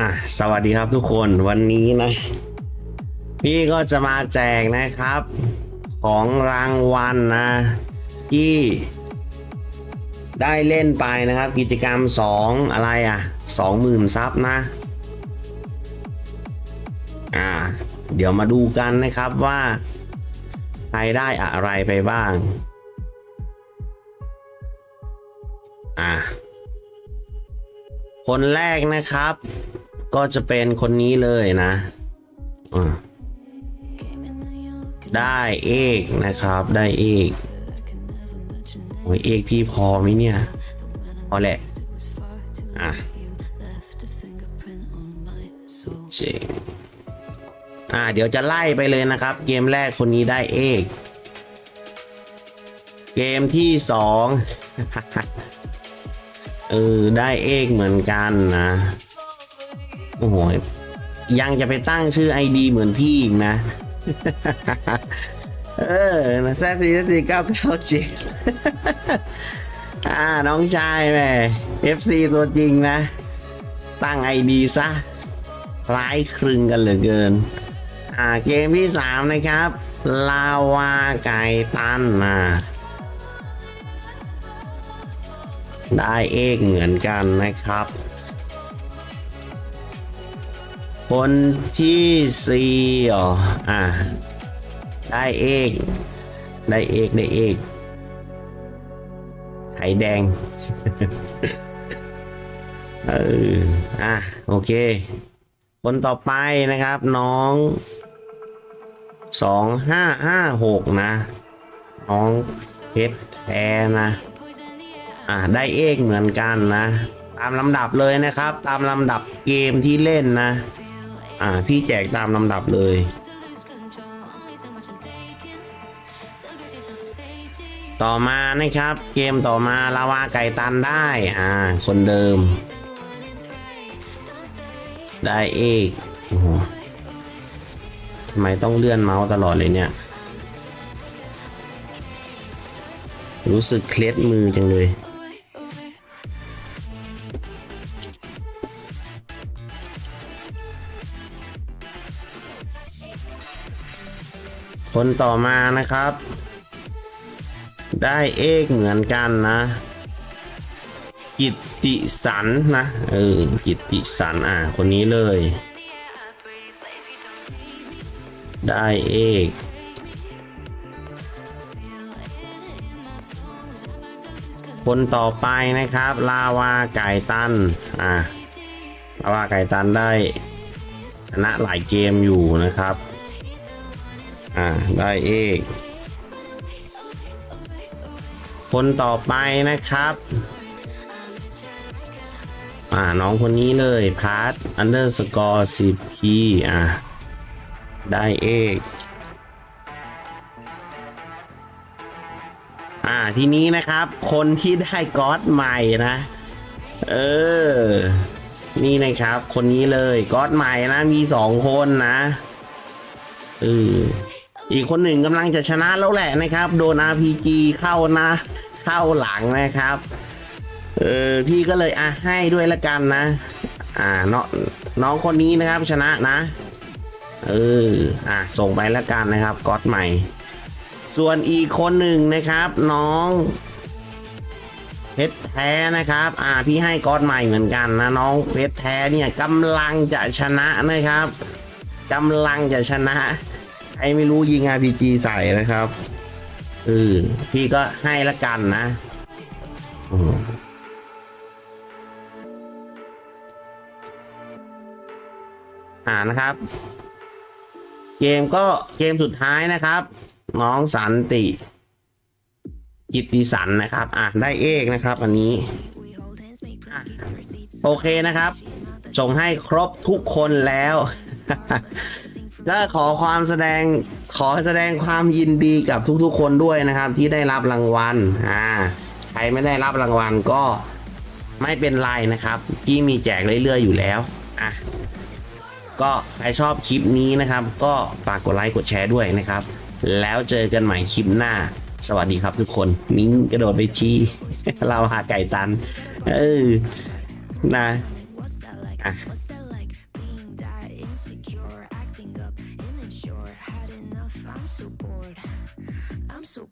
อะสวัสดีครับทุกคนวันนี้นะ พี่ก็จะมาแจกนะครับ ของรางวัลนะ ที่ ได้เล่นไปนะครับ กิจกรรม 2 อะไรอะ20,000ซับนะ อ่า เดี๋ยวมาดูกันนะครับว่า ใครได้อะไรไปบ้าง อ่าคนแรกนะครับ ก็จะเป็นคนนี้เลยนะได้เอกนะครับได้เอกโอ้ยเอกพี่พอไหมเนี่ย พอแหละอะเจ๋งอ่าเดี๋ยวจะไล่ไปเลยนะครับ เกมแรกคนนี้ได้เอกเกมที่สองเออได้เอกเหมือนกันนะ โอ้โหยังจะไปตั้งชื่อ ID เหมือนพี่อีกนะ เออนะแซสี่สี่เก้าเก้าเจ็ดอ่าน้องชายแม่ FC ตัวจริงนะ ตั้ง ID ซะคล้ายคลึงกันเหลือเกิน อ่าเกมที่สามนะครับ ลาวาไก่ตันนะได้เอกเหมือนกันนะครับ คนที่สี่อ๋ออ่าได้เอกได้เอกได้เอกไข่แดง เออ อะ โอเค คนต่อไปนะครับน้องสองห้าห้าหกนะ น้องเพชรแท้นะ อ่าได้เอกเหมือนกันนะ ตามลำดับเลยนะครับ ตามลำดับเกมที่เล่นนะ อ่า พี่แจกตามลำดับเลย ต่อมานะครับ เกมต่อมาลาวาไก่ตันได้ อ่า คนเดิม ได้เอกโอ้โหทำไมต้องเลื่อนเมาส์ตลอดเลยเนี่ย รู้สึกเคล็ดมือจังเลย คนต่อมานะครับ ได้เอกเหมือนกันนะ กิตติสันนะ เออ กิตติสันอะ คนนี้เลย ได้เอกคนต่อไปนะครับ ลาวาไก่ตัน อะลาวาไก่ตันได้ชนะหลายเกมอยู่นะครับ อ่า ได้เอกคนต่อไปนะครับ อ่า น้องคนนี้เลยพาร์ทอันเดอร์สกอร์สิบพีอ่าได้เอกอ่า ทีนี้นะครับ คนที่ได้ก๊อตใหม่นะ เออ นี่นะครับ คนนี้เลยก๊อตใหม่นะ มีสองคนนะเออ อีกคนหนึ่งกำลังจะชนะแล้วแหละนะครับ โดน RPG เข้านะ เข้าหลังนะครับ เออพี่ก็เลยอะให้ด้วยละกันนะ อ่าน้องน้องคนนี้นะครับชนะนะ เอออะส่งไปละกันนะครับก๊อตใหม่ ส่วนอีกคนหนึ่งนะครับ น้องเพชรแท้นะครับ อ่า พี่ให้ก๊อตใหม่เหมือนกันนะน้องเพชรแท้เนี่ยกำลังจะชนะนะครับกำลังจะชนะ ใครไม่รู้ยิง RPG ใส่นะครับเออพี่ก็ให้ละกันนะอ่านะครับ เกมก็เกมสุดท้ายนะครับ น้องสันติ กิตติสันนะครับ อะได้เอกนะครับ อันนี้โอเคนะครับ ส่งให้ครบทุกคนแล้ว ก็ขอความแสดงขอแสดงความยินดีกับทุกๆคนด้วยนะครับ ที่ได้รับรางวัลอ่าใครไม่ได้รับรางวัลก็ไม่เป็นไรนะครับพี่มีแจกเรื่อยๆอยู่แล้วอะก็ใครชอบคลิปนี้นะครับ ก็ฝากกดไลค์กดแชร์ด้วยนะครับ แล้วเจอกันใหม่คลิปหน้า สวัสดีครับทุกคนมิ้งกระโดดไปชี้เราหาไก่ตัน เออนะอะ so.